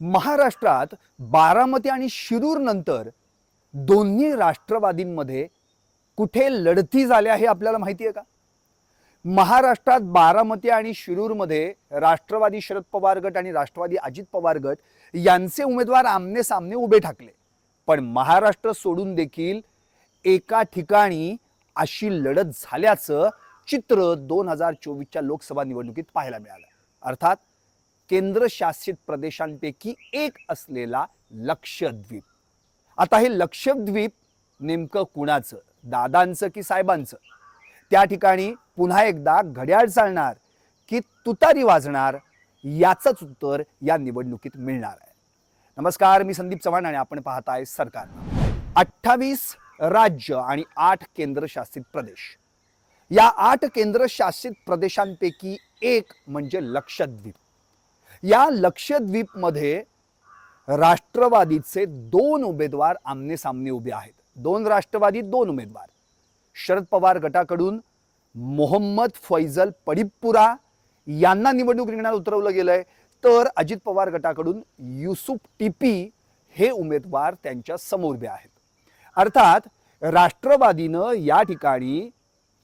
महाराष्ट्रात बारामती आणि शिरूर नंतर दोन्ही राष्ट्रवादींमध्ये कुठे लढती झाल्या हे आपल्याला माहिती आहे का? महाराष्ट्रात बारामती आणि शिरूरमध्ये राष्ट्रवादी शरद पवार गट आणि राष्ट्रवादी अजित पवार गट यांचे उमेदवार आमने सामने उभे ठाकले. पण महाराष्ट्र सोडून देखील एका ठिकाणी अशी लढत झाल्याचं चित्र दोन हजार चोवीसच्या लोकसभा निवडणुकीत पाहायला मिळालं. अर्थात केंद्रशासित प्रदेशांपैकी एक असलेला लक्षद्वीप. आता हे लक्षद्वीप नेमकं कुणाचं? दादांचं की साहेबांचं? त्या ठिकाणी पुन्हा एकदा घड्याळ चालणार की तुतारी वाजणार याचंच उत्तर या निवडणुकीत मिळणार आहे. नमस्कार मी संदीप चव्हाण आणि आपण आहे सरकार. अठ्ठावीस राज्य आणि आठ केंद्रशासित प्रदेश. या आठ केंद्रशासित प्रदेशांपैकी एक म्हणजे लक्षद्वीप. या लक्षद्वीपमध्ये राष्ट्रवादीचे दोन उमेदवार आमनेसामने उभे आहेत. दोन राष्ट्रवादी दोन उमेदवार. शरद पवार गटाकडून मोहम्मद फैजल पडिप्पुरा यांना निवडणूक रिंगणात उतरवलं गेलंय. तर अजित पवार गटाकडून युसुफ टिपी हे उमेदवार त्यांच्यासमोर उभे आहेत. अर्थात राष्ट्रवादीनं या ठिकाणी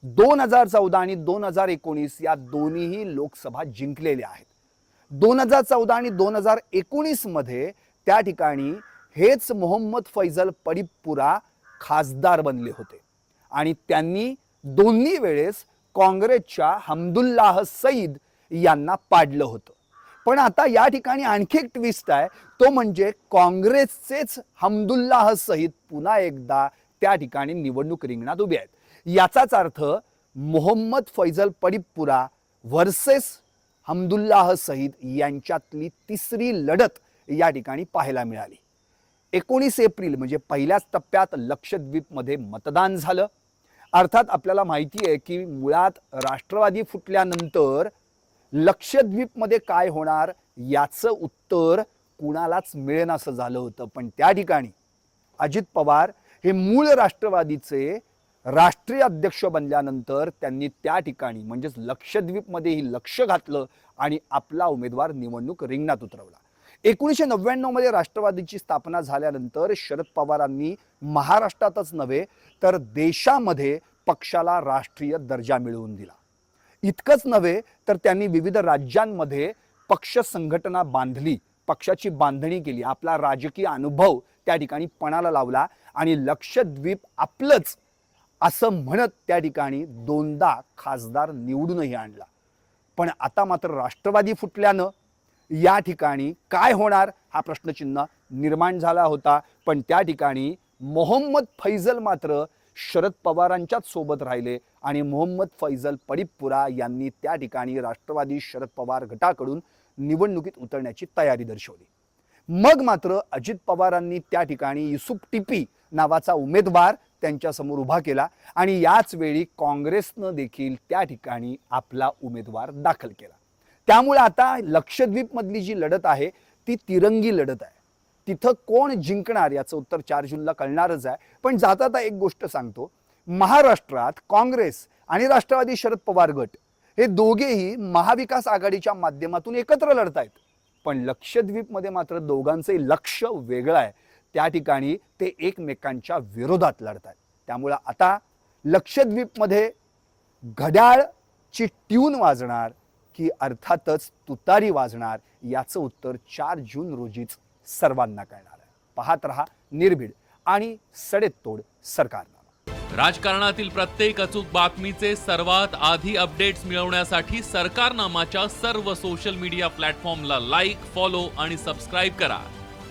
दोन हजार चौदा आणि दोन हजार एकोणीस या दोन्हीही लोकसभा जिंकलेल्या आहेत. दोन हजार चौदा आणि दोन हजार एकोणीसमध्ये त्या ठिकाणी हेच मोहम्मद फैजल पडिप्पुरा खासदार बनले होते. आणि त्यांनी दोन्ही वेळेस काँग्रेसच्या हमदुल्लाह सईद यांना पाडलं होतं. पण आता या ठिकाणी आणखी एक ट्विस्ट आहे. तो म्हणजे काँग्रेसचेच हमदुल्लाह सईद पुन्हा एकदा त्या ठिकाणी निवडणूक रिंगणात उभे आहेत. याचाच अर्थ मोहम्मद फैजल पडिप्पुरा व्हर्सेस हमदुल्लाह सईद यांच्यातली तिसरी लढत या ठिकाणी पाहायला मिळाली. एकोणीस एप्रिल म्हणजे पहिल्याच टप्प्यात लक्षद्वीपमध्ये मतदान झालं. अर्थात आपल्याला माहिती आहे की मुळात राष्ट्रवादी फुटल्यानंतर लक्षद्वीपमध्ये काय होणार याचं उत्तर कुणालाच मिळेनासं झालं होतं. पण त्या ठिकाणी अजित पवार हे मूळ राष्ट्रवादीचे राष्ट्रीय अध्यक्ष बनल्यानंतर त्यांनी त्या ठिकाणी म्हणजेच लक्षद्वीपमध्येही लक्ष घातलं आणि आपला उमेदवार निवडणूक रिंगणात उतरवला. एकोणीसशे नव्याण्णवमध्ये राष्ट्रवादीची स्थापना झाल्यानंतर शरद पवारांनी महाराष्ट्रातच नव्हे तर देशामध्ये पक्षाला राष्ट्रीय दर्जा मिळवून दिला. इतकंच नव्हे तर त्यांनी विविध राज्यांमध्ये पक्ष संघटना बांधली पक्षाची बांधणी केली आपला राजकीय अनुभव त्या ठिकाणी पणाला लावला आणि लक्षद्वीप आपलंच असं म्हणत त्या ठिकाणी दोनदा खासदार निवडूनही आणला. पण आता मात्र राष्ट्रवादी फुटल्यानं या ठिकाणी काय होणार हा प्रश्नचिन्ह निर्माण झाला होता. पण त्या ठिकाणी मोहम्मद फैजल मात्र शरद पवारांच्याच सोबत राहिले आणि मोहम्मद फैजल पडिप्पुरा यांनी त्या ठिकाणी राष्ट्रवादी शरद पवार गटाकडून निवडणुकीत उतरण्याची तयारी दर्शवली. मग मात्र अजित पवारांनी त्या ठिकाणी युसुफ टिपी नावाचा उमेदवार त्यांच्यासमोर उभा केला आणि याच वेळी काँग्रेसनं देखील त्या ठिकाणी आपला उमेदवार दाखल केला. त्यामुळे आता लक्षद्वीपमधली जी लढत आहे ती तिरंगी लढत आहे. तिथं कोण जिंकणार याचं उत्तर चार जूनला कळणारच आहे. पण जाता आता एक गोष्ट सांगतो महाराष्ट्रात काँग्रेस आणि राष्ट्रवादी शरद पवार गट हे दोघेही महाविकास आघाडीच्या माध्यमातून एकत्र लढत आहेत पण लक्षद्वीपमध्ये मात्र दोघांचे लक्ष वेगळं आहे. त्या ठिकाणी ते एकमेकांच्या विरोधात लढत आहेत त्यामुळं आता लक्षद्वीपमध्ये घड्याळची ट्यून वाजणार की अर्थातच तुतारी वाजणार याचं उत्तर चार जून रोजीच सर्वांना कळणार आहे. पाहत रहा निर्भीड आणि सडेतोड सरकारनामा. राजकारणातील प्रत्येक अचूक बातमीचे सर्वात आधी अपडेट्स मिळवण्यासाठी सरकारनामाच्या सर्व सोशल मीडिया प्लॅटफॉर्मला लाईक फॉलो आणि सबस्क्राईब करा.